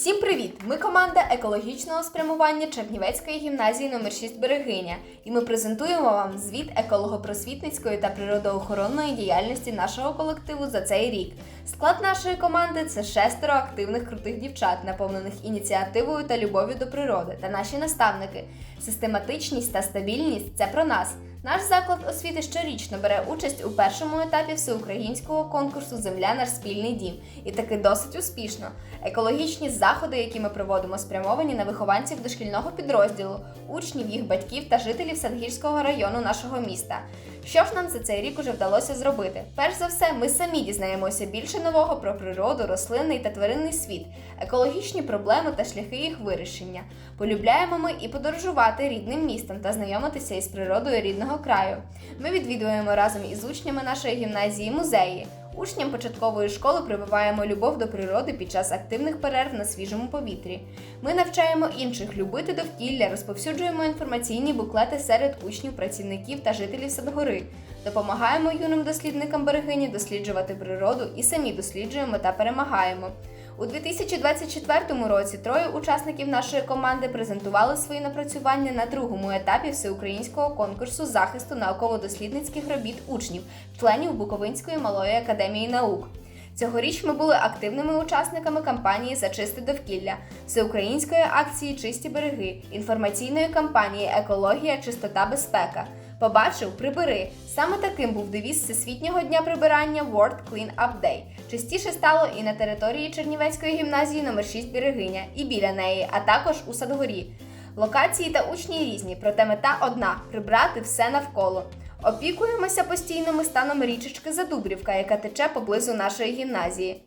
Всім привіт! Ми команда екологічного спрямування Чернівецької гімназії номер 6 Берегиня, і ми презентуємо вам звіт еколого-просвітницької та природоохоронної діяльності нашого колективу за цей рік. Склад нашої команди це шестеро активних крутих дівчат, наповнених ініціативою та любов'ю до природи, та наші наставники. Систематичність та стабільність це про нас. Наш заклад освіти щорічно бере участь у першому етапі всеукраїнського конкурсу Земля наш спільний дім і таки досить успішно. Екологічні заходи, які ми проводимо, спрямовані на вихованців дошкільного підрозділу, учнів, їх батьків та жителів Садгірського району нашого міста. Що ж нам за цей рік уже вдалося зробити? Перш за все, ми самі дізнаємося більше нового про природу, рослинний та тваринний світ, екологічні проблеми та шляхи їх вирішення. Полюбляємо ми і подорожувати рідним містом та знайомитися із природою рідного краю. Ми відвідуємо разом із учнями нашої гімназії музеї. Учням початкової школи прививаємо любов до природи під час активних перерв на свіжому повітрі. Ми навчаємо інших любити довкілля, розповсюджуємо інформаційні буклети серед учнів, працівників та жителів Садгори. Допомагаємо юним дослідникам берегині досліджувати природу і самі досліджуємо та перемагаємо. У 2024 році троє учасників нашої команди презентували свої напрацювання на другому етапі всеукраїнського конкурсу захисту науково-дослідницьких робіт учнів, членів Буковинської малої академії наук. Цьогоріч ми були активними учасниками кампанії за чисте довкілля, всеукраїнської акції Чисті береги, інформаційної кампанії Екологія, чистота, безпека. Побачив, прибери. Саме таким був девіз Всесвітнього дня прибирання World Clean Up Day. Частіше стало і на території Чернівецької гімназії номер 6 Берегиня, і біля неї, а також у Садгорі. Локації та учні різні, проте мета одна прибрати все навколо. Опікуємося постійним станом річечки Задубрівка, яка тече поблизу нашої гімназії.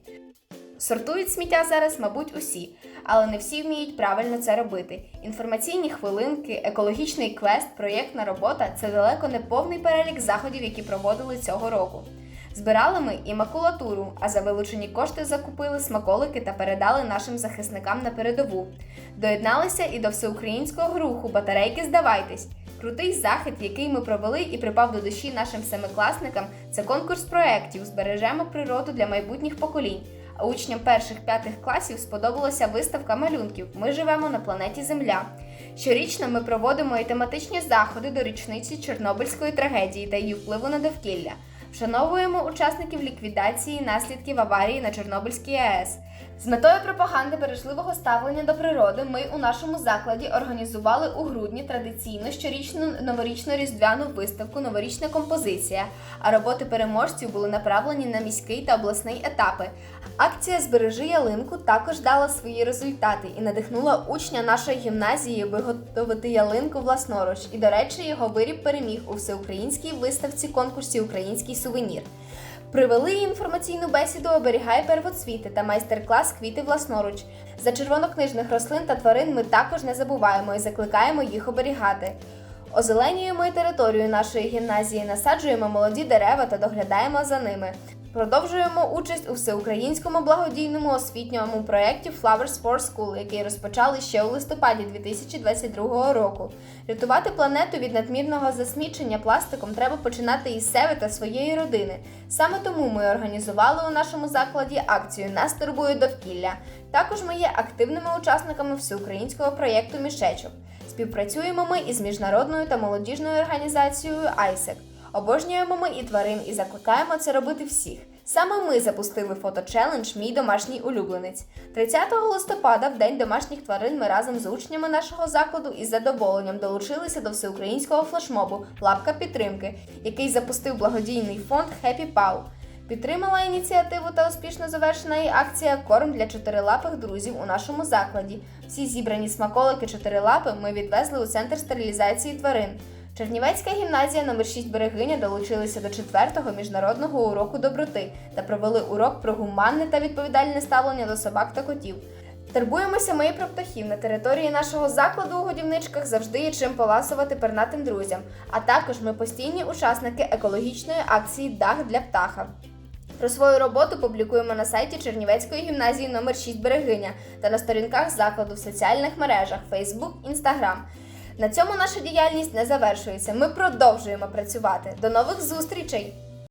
Сортують сміття зараз, мабуть, усі, але не всі вміють правильно це робити. Інформаційні хвилинки, екологічний квест, проєктна робота це далеко не повний перелік заходів, які проводили цього року. Збирали ми і макулатуру, а за вилучені кошти закупили смаколики та передали нашим захисникам на передову. Доєдналися і до всеукраїнського руху Батарейки здавайтесь. Крутий захід, який ми провели і припав до душі нашим семикласникам, це конкурс проєктів Збережемо природу для майбутніх поколінь. Учням перших п'ятих класів сподобалася виставка малюнків Ми живемо на планеті Земля. Щорічно ми проводимо і тематичні заходи до річниці Чорнобильської трагедії та її впливу на довкілля. Вшановуємо учасників ліквідації наслідків аварії на Чорнобильській АЕС. З метою пропаганди бережливого ставлення до природи ми у нашому закладі організували у грудні традиційну щорічну новорічну різдвяну виставку Новорічна композиція. А роботи переможців були направлені на міський та обласний етапи. Акція Збережи ялинку також дала свої результати і надихнула учня нашої гімназії виготовити ялинку власноруч. І, до речі, його виріб переміг у всеукраїнській виставці конкурсі Український сувенір. Привели інформаційну бесіду Оберігай первоцвіти та майстер-клас Квіти власноруч. За червонокнижних рослин та тварин ми також не забуваємо і закликаємо їх оберігати. Озеленюємо і територію нашої гімназії, насаджуємо молоді дерева та доглядаємо за ними. Продовжуємо участь у всеукраїнському благодійному освітньому проєкті Flowers for School, який розпочали ще у листопаді 2022 року. Рятувати планету від надмірного засмічення пластиком треба починати із себе та своєї родини. Саме тому ми організували у нашому закладі акцію Нас турбує довкілля. Також ми є активними учасниками всеукраїнського проєкту Мішечок. Співпрацюємо ми із міжнародною та молодіжною організацією ISEC. Обожнюємо ми і тварин і закликаємо це робити всіх. Саме ми запустили фоточелендж Мій домашній улюбленець. 30 листопада, в день домашніх тварин, ми разом з учнями нашого закладу із задоволенням долучилися до всеукраїнського флешмобу Лапка підтримки, який запустив благодійний фонд Happy Paw. Підтримала ініціативу та успішно завершена і акція Корм для чотирилапих друзів у нашому закладі. Всі зібрані смаколики чотирилапи ми відвезли у центр стерилізації тварин. Чернівецька гімназія номер 6 Берегиня долучилися до четвертого міжнародного уроку доброти та провели урок про гуманне та відповідальне ставлення до собак та котів. Турбуємося ми і про птахів. На території нашого закладу у годівничках завжди є чим поласувати пернатим друзям. А також ми постійні учасники екологічної акції Дах для птаха. Про свою роботу публікуємо на сайті Чернівецької гімназії номер 6 Берегиня та на сторінках закладу в соціальних мережах Facebook, Instagram. На цьому наша діяльність не завершується. Ми продовжуємо працювати. До нових зустрічей!